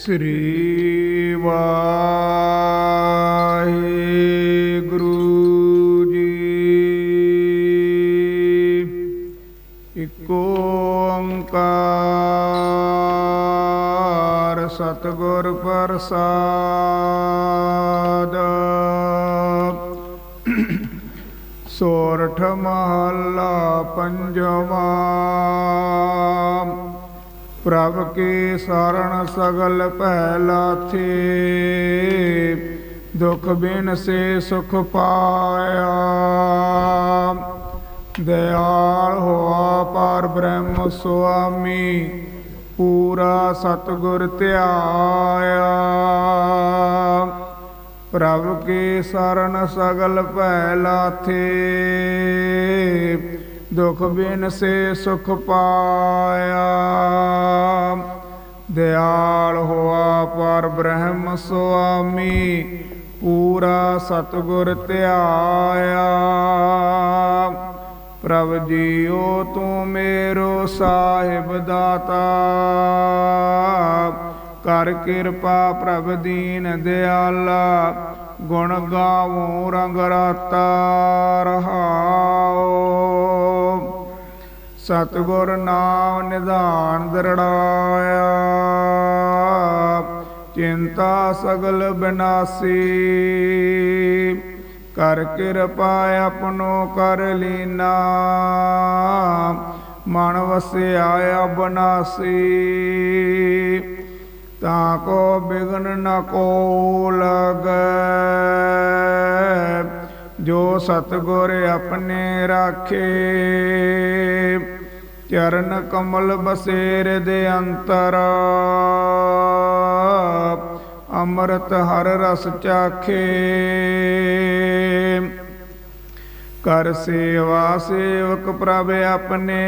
ਸ੍ਰੀ ਵਾਹਿਗੁਰੂ ਜੀ। ਇਕ ਓੰਕਾਰ ਸਤਿਗੁਰ ਪ੍ਰਸਾਦ। ਸੋਰਠ ਮਹੱਲਾ ਪੰਜਵਾ ਪ੍ਰਭ ਕੀ ਸਰਣ ਸਗਲ ਭੈ ਲਾਥੇ ਦੁਖ ਬਿਨ ਸੇ ਸੁਖ ਪਾਇਆ। ਦਇਆਲ ਹੋਆ ਪਰ ਬ੍ਰਹਮ ਸੁਆਮੀ, ਪੂਰਾ ਸਤਗੁਰ ਧਿਆਇਆ। ਪ੍ਰਭ ਕੀ ਸਰਣ ਸਗਲ ਭੈ ਲਾਥੇ ਦੁਖ ਬਿਨ ਸੇ ਸੁਖ ਪਾਇਆ। ਦਿਆਲ ਹੋਆ ਪਰ ਬ੍ਰਹਮ ਸੁਆਮੀ, ਪੂਰਾ ਸਤਗੁਰ ਧਿਆਇਆ। ਪ੍ਰਭ ਜੀਓ ਤੂੰ ਮੇਰੋ ਸਾਹਿਬ ਦਾਤਾ। ਕਰ ਕਿਰਪਾ ਪ੍ਰਭ ਦੀਨ ਦਿਆਲਾ, ਗੁਣ ਗਾਵੋ ਰੰਗ ਰਾਤਾ ਰਹਾਓ। ਸਤਿਗੁਰ ਨਾਮ ਨਿਧਾਨ ਦਰੜਾਇਆ। ਚਿੰਤਾ ਸਗਲ ਬਿਨਾਸੀ। ਕਰ ਕਿਰਪਾ ਆਪਣੋ ਕਰ ਲੀਨਾ। ਮਨ ਵਸਿਆ ਬਨਾਸੀ। ਤਾਂ ਕੋ ਬਿਗਨ ਨ ਕੋ ਲਗੈ। ਜੋ ਸਤਗੁਰ ਆਪਣੇ ਰਾਖੇ, ਚਰਨ ਕਮਲ ਬਸੇਰ ਦੇ ਅੰਤਰ। ਅੰਮ੍ਰਿਤ ਹਰ ਰਸ ਚਾਖੇ। ਕਰ ਸੇਵਾ ਸੇਵਕ ਪ੍ਰਭ ਆਪਣੇ,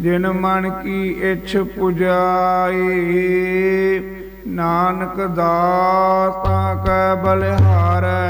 ਜਿਨ ਮਨ ਕੀ ਇੱਛ ਪੁਜਾਈ। ਨਾਨਕ ਦਾਸ ਤਾਂ ਕੈ ਬਲਿਹਾਰੈ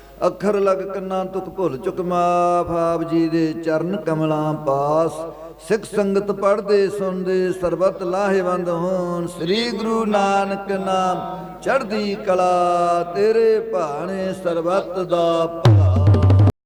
ਅੱਖਰ ਲਗ ਕੰਨਾਂ ਤੁਕ ਭੁੱਲ ਚੁਕ ਮਾਫ ਆਪ ਜੀ ਦੇ ਚਰਨ ਕਮਲਾਂ ਪਾਸ। ਸਿੱਖ ਸੰਗਤ ਪੜ੍ਹਦੇ, ਸੁਣਦੇ, ਸਰਬਤ ਲਾਹੇਵੰਦ ਹੋਣ। ਸ੍ਰੀ ਗੁਰੂ ਨਾਨਕ ਨਾਮ ਚੜ੍ਹਦੀ ਕਲਾ, ਤੇਰੇ ਭਾਣੇ ਸਰਬਤ ਦਾ ਭਲਾ